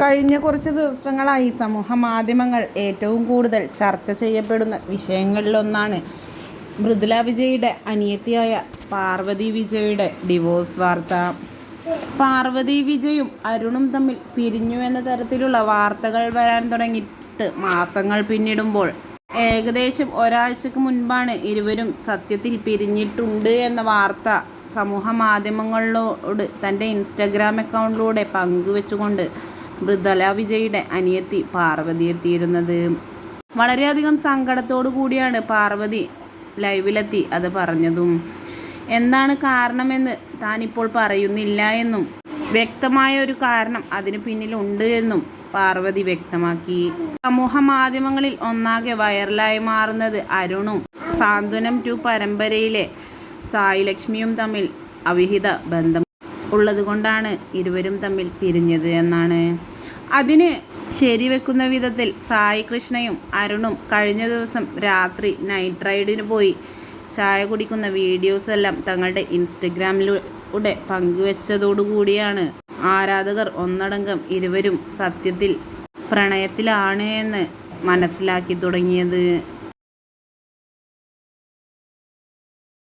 കഴിഞ്ഞ കുറച്ച് ദിവസങ്ങളായി സമൂഹ മാധ്യമങ്ങൾ ഏറ്റവും കൂടുതൽ ചർച്ച ചെയ്യപ്പെടുന്ന വിഷയങ്ങളിലൊന്നാണ് മൃദുല വിജയുടെ അനിയത്തിയായ പാർവതി വിജയുടെ ഡിവോഴ്സ് വാർത്ത. പാർവതി വിജയും അരുണും തമ്മിൽ പിരിഞ്ഞു എന്ന തരത്തിലുള്ള വാർത്തകൾ വരാൻ തുടങ്ങിയിട്ട് മാസങ്ങൾ പിന്നിടുമ്പോൾ ഏകദേശം ഒരാഴ്ചക്ക് മുൻപാണ് ഇരുവരും സത്യത്തിൽ പിരിഞ്ഞിട്ടുണ്ട് എന്ന വാർത്ത സമൂഹ മാധ്യമങ്ങളിലോട് തന്റെ ഇൻസ്റ്റഗ്രാം അക്കൗണ്ടിലൂടെ പങ്കുവെച്ചുകൊണ്ട് മൃദുല വിജയുടെ അനിയത്തി പാർവതി എത്തിയിരുന്നത്. വളരെയധികം സങ്കടത്തോടു കൂടിയാണ് പാർവതി ലൈവിലെത്തി അത് പറഞ്ഞതും. എന്താണ് കാരണമെന്ന് താനിപ്പോൾ പറയുന്നില്ല എന്നും വ്യക്തമായ ഒരു കാരണം അതിന് പിന്നിലുണ്ട് എന്നും പാർവതി വ്യക്തമാക്കി. സമൂഹ മാധ്യമങ്ങളിൽ ഒന്നാകെ വൈറലായി മാറുന്നത് അരുണും സാന്ത്വനം ടു പരമ്പരയിലെ സായി ലക്ഷ്മിയും തമ്മിൽ അവിഹിത ബന്ധം ഉള്ളതുകൊണ്ടാണ് ഇരുവരും തമ്മിൽ പിരിഞ്ഞത് എന്നാണ്. അതിന് ശരിവെക്കുന്ന വിധത്തിൽ സായി കൃഷ്ണയും അരുണും കഴിഞ്ഞ ദിവസം രാത്രി നൈറ്റ് റൈഡിന് പോയി. ചായ കുടിക്കുന്ന വീഡിയോസ് എല്ലാം തങ്ങളുടെ ഇൻസ്റ്റഗ്രാമിലൂടെ പങ്കുവെച്ചതോടുകൂടിയാണ് ആരാധകർ ഒന്നടങ്കം ഇരുവരും സത്യത്തിൽ പ്രണയത്തിലാണ് എന്ന് മനസ്സിലാക്കി തുടങ്ങിയത്.